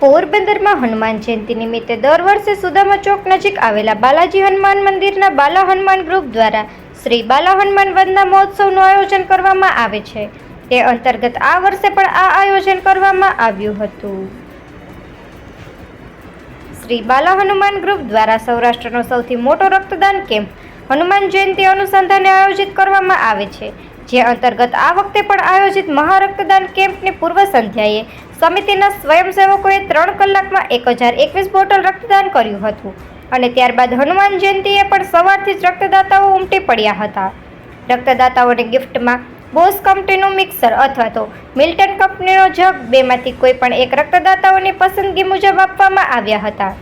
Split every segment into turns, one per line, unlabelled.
પોરબંદરમાં હનુમાન જયંતિ નિમિત્તે દર વર્ષે સુદામા ચોક નજીક આવેલા બાલાજી હનુમાન મંદિરના બાલા હનુમાન ગ્રુપ દ્વારા શ્રી બાલા હનુમાન વંદના મહોત્સવનું આયોજન કરવામાં આવે છે. તે અંતર્ગત આ વર્ષે પણ આ આયોજન કરવામાં આવ્યું હતું. શ્રી બાલા હનુમાન ગ્રુપ દ્વારા સૌરાષ્ટ્રનો સૌથી મોટો રક્તદાન કેમ્પ હનુમાન જયંતિ અનુસંધાને આયોજિત કરવામાં આવે છે. જે અંતર્ગત આ વખતે પણ આયોજિત મહારક્તદાન કેમ્પની પૂર્વ સંધ્યાએ સમિતિના સ્વયંસેવકોએ ત્રણ કલાકમાં એક હજાર એકવીસ બોટલ રક્તદાન કર્યું હતું અને ત્યારબાદ હનુમાન જયંતિએ પણ સવારથી જ રક્તદાતાઓ ઉમટી પડ્યા હતા. રક્તદાતાઓને ગિફ્ટમાં બોસ કંપનીનું મિક્સર અથવા તો મિલ્ટન કંપનીનો જગ બેમાંથી કોઈ પણ એક રક્તદાતાઓની પસંદગી મુજબ આપવામાં આવ્યા હતા.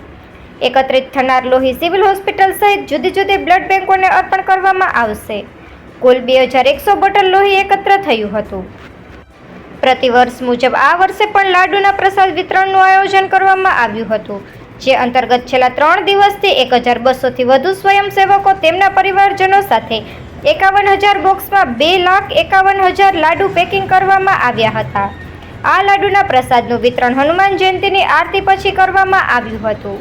એકત્રિત થનાર લોહી સિવિલ હોસ્પિટલ સહિત જુદી જુદી બ્લડ બેંકોને અર્પણ કરવામાં આવશે. કુલ બે હજાર એકસો બોટલ લોહી એકત્ર થયું હતું. પ્રતિવર્ષ મુજબ આ વર્ષે પણ લાડુના પ્રસાદ વિતરણનું આયોજન કરવામાં આવ્યું હતું. જે અંતર્ગત છેલ્લા ત્રણ દિવસથી એક હજાર બસોથી વધુ સ્વયંસેવકો તેમના પરિવારજનો સાથે એકાવન હજાર બોક્સમાં બે લાખ એકાવન હજાર લાડુ પેકિંગ કરવામાં આવ્યા હતા. આ લાડુના પ્રસાદનું વિતરણ હનુમાન જયંતિની આરતી પછી કરવામાં આવ્યું હતું.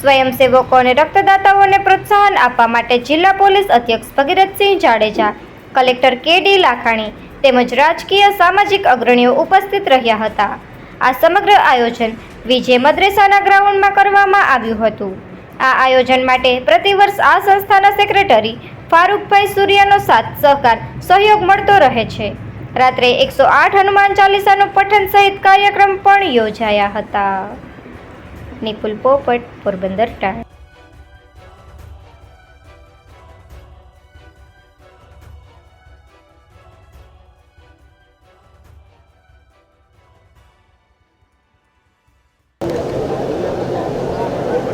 સ્વયંસેવકો અને રક્તદાતાઓને પ્રોત્સાહન આપવા માટે જિલ્લા પોલીસ અધ્યક્ષ Bhagirathsinh Jadeja, collector K D Lakhani તેમજ રાજકીય સામાજિક અગ્રણીઓ ઉપસ્થિત રહ્યા હતા. આ સમગ્ર આયોજન વિજય મદ્રેસાના ગ્રાઉન્ડમાં કરવામાં આવ્યું હતું. આ આયોજન માટે પ્રતિવર્ષ આ સંસ્થાના સેક્રેટરી ફારૂકભાઈ સૂર્યાનો સાથ સહકાર, સહયોગ મળતો રહે છે. રાત્રે એકસો આઠ હનુમાન ચાલીસાનું પઠન સહિત કાર્યક્રમ પણ યોજાયા હતા. નિપુલ પોપટ, પોરબંદર ટાઈમ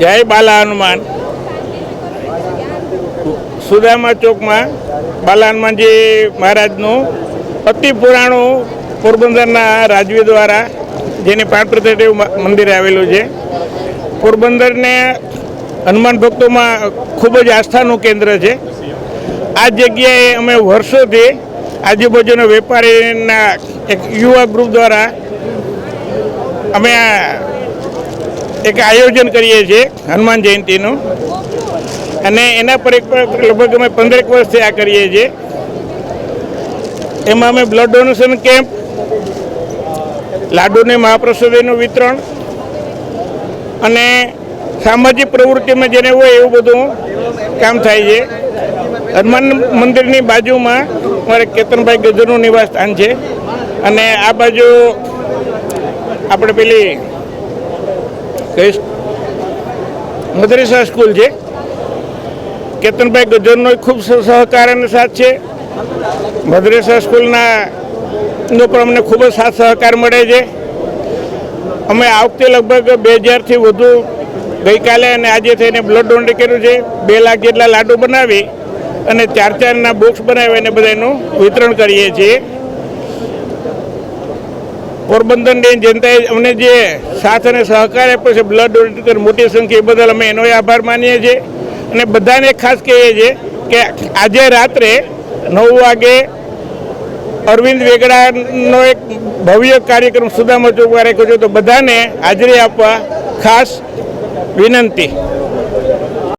જય બાલા હનુમાન. સુદામા ચોકમાં બાલા હનુમાનજી મહારાજનું અતિ પુરાણું પોરબંદરના રાજવી દ્વારા જેની પ્રતિષ્ઠિત મંદિર આવેલું છે. પોરબંદરને હનુમાન ભક્તોમાં ખૂબ જ આસ્થાનું કેન્દ્ર છે. આ જગ્યાએ અમે વર્ષોથી આજુબાજુના વેપારીના એક યુવા ગ્રુપ દ્વારા અમે આ એક આયોજન કરીએ છીએ હનુમાન જયંતિનું. અને એના પર એક લગભગ અમે પંદરેક વર્ષથી આ કરીએ છીએ. એમાં અમે બ્લડ ડોનેશન કેમ્પ લાડુને મહાપ્રસાદીનું વિતરણ અને સામાજિક પ્રવૃત્તિમાં જેને હોય એવું બધું કામ થાય છે. હનુમાન મંદિરની બાજુમાં અમારે કેતનભાઈ ગજરનું નિવાસ સ્થાન છે. અને આ બાજુ આપણે પેલી કઈ મદ્રેસા સ્કૂલ છે. કેતનભાઈ ગજરનો ખૂબ સહકાર અને સાથ છે. મદ્રેસા સ્કૂલના નો પણ અમને ખૂબ જ સાથ સહકાર મળે છે. અમે આ વખતે લગભગ બે હજારથી વધુ ગઈકાલે અને આજે થઈને બ્લડ ડોનેટ કર્યું છે. બે લાખ જેટલા લાડુ બનાવી અને ચાર ચારના બોક્સ બનાવી અને બધાનું વિતરણ કરીએ છીએ. પોરબંદરની જનતાએ અમને જે સાથ અને સહકાર આપ્યો છે બ્લડ ડોનેટર મોટી સંખ્યા એ બદલ અમે એનો આભાર માનીએ છીએ. અને બધાને ખાસ કહીએ છીએ કે આજે રાત્રે નવ વાગે અરવિંદ વેગડાનો એક ભવ્ય કાર્યક્રમ સુદામા ચોકમાં રાખ્યો છે. તો બધાને હાજરી આપવા ખાસ વિનંતી.